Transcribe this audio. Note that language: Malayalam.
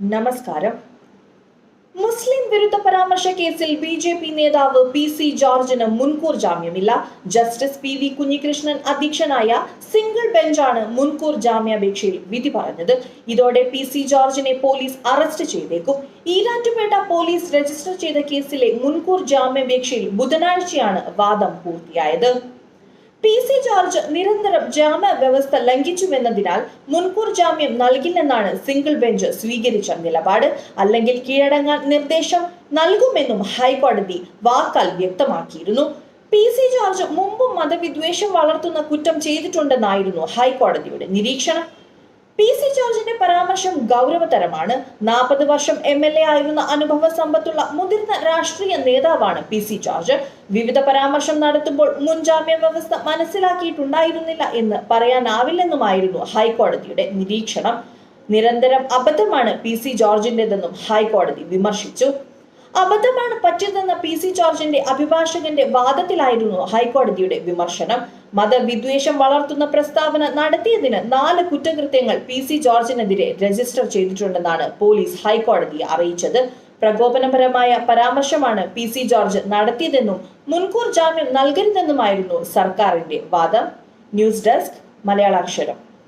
നമസ്കാരം. മുസ്ലിം വിരുദ്ധ പരാമർശ കേസിൽ ബി ജെ പി നേതാവ് പി സി ജോർജിന് മുൻകൂർ ജാമ്യമില്ല. ജസ്റ്റിസ് പി വി കുഞ്ഞികൃഷ്ണൻ അധ്യക്ഷനായ സിംഗിൾ ബെഞ്ചാണ് മുൻകൂർ ജാമ്യാപേക്ഷയിൽ വിധി പറഞ്ഞത്. ഇതോടെ പി സി ജോർജിനെ പോലീസ് അറസ്റ്റ് ചെയ്തേക്കും. ഈരാറ്റുപേട്ട പോലീസ് രജിസ്റ്റർ ചെയ്ത കേസിലെ മുൻകൂർ ജാമ്യാപേക്ഷയിൽ ബുധനാഴ്ചയാണ് വാദം പൂർത്തിയായത്. പി സി ജോർജ് നിരന്തരം ജാമ്യ വ്യവസ്ഥ ലംഘിച്ചുവെന്നതിനാൽ മുൻകൂർ ജാമ്യം നൽകില്ലെന്നാണ് സിംഗിൾ ബെഞ്ച് സ്വീകരിച്ച നിലപാട്. അല്ലെങ്കിൽ കീഴടങ്ങാൻ നിർദ്ദേശം നൽകുമെന്നും ഹൈക്കോടതി വാക്കാൽ വ്യക്തമാക്കിയിരുന്നു. പി സി ജോർജ് മുമ്പും മതവിദ്വേഷം വളർത്തുന്ന കുറ്റം ചെയ്തിട്ടുണ്ടെന്നായിരുന്നു ഹൈക്കോടതിയുടെ നിരീക്ഷണം. പി സി ജോർജിന്റെ പരാമർശം ഗൗരവതരമാണ്. നാൽപ്പത് വർഷം എം എൽ എ ആയിരുന്ന അനുഭവ സമ്പത്തുള്ള മുതിർന്ന രാഷ്ട്രീയ നേതാവാണ് പി സി ജോർജ്. വിവിധ പരാമർശം നടത്തുമ്പോൾ മുൻജാമ്യ വ്യവസ്ഥ മനസ്സിലാക്കിയിട്ടുണ്ടായിരുന്നില്ല എന്ന് പറയാനാവില്ലെന്നുമായിരുന്നു ഹൈക്കോടതിയുടെ നിരീക്ഷണം. നിരന്തരം അബദ്ധമാണ് പി സി ജോർജിന്റേതെന്നും ഹൈക്കോടതി വിമർശിച്ചു. അബദ്ധമാണ് പറ്റിയതെന്ന പി സി ജോർജിന്റെ അഭിഭാഷകന്റെ വാദത്തിലായിരുന്നു ഹൈക്കോടതിയുടെ വിമർശനം. മതവിദ്വേഷം വളർത്തുന്ന പ്രസ്താവന നടത്തിയതിന് നാല് കുറ്റകൃത്യങ്ങൾ പി സി ജോർജിനെതിരെ രജിസ്റ്റർ ചെയ്തിട്ടുണ്ടെന്നാണ് പോലീസ് ഹൈക്കോടതിയെ അറിയിച്ചത്. പ്രകോപനപരമായ പരാമർശമാണ് പി സി ജോർജ് നടത്തിയതെന്നും മുൻകൂർ ജാമ്യം നൽകരുതെന്നുമായിരുന്നു സർക്കാരിന്റെ വാദം. News desk Malayalaksharam.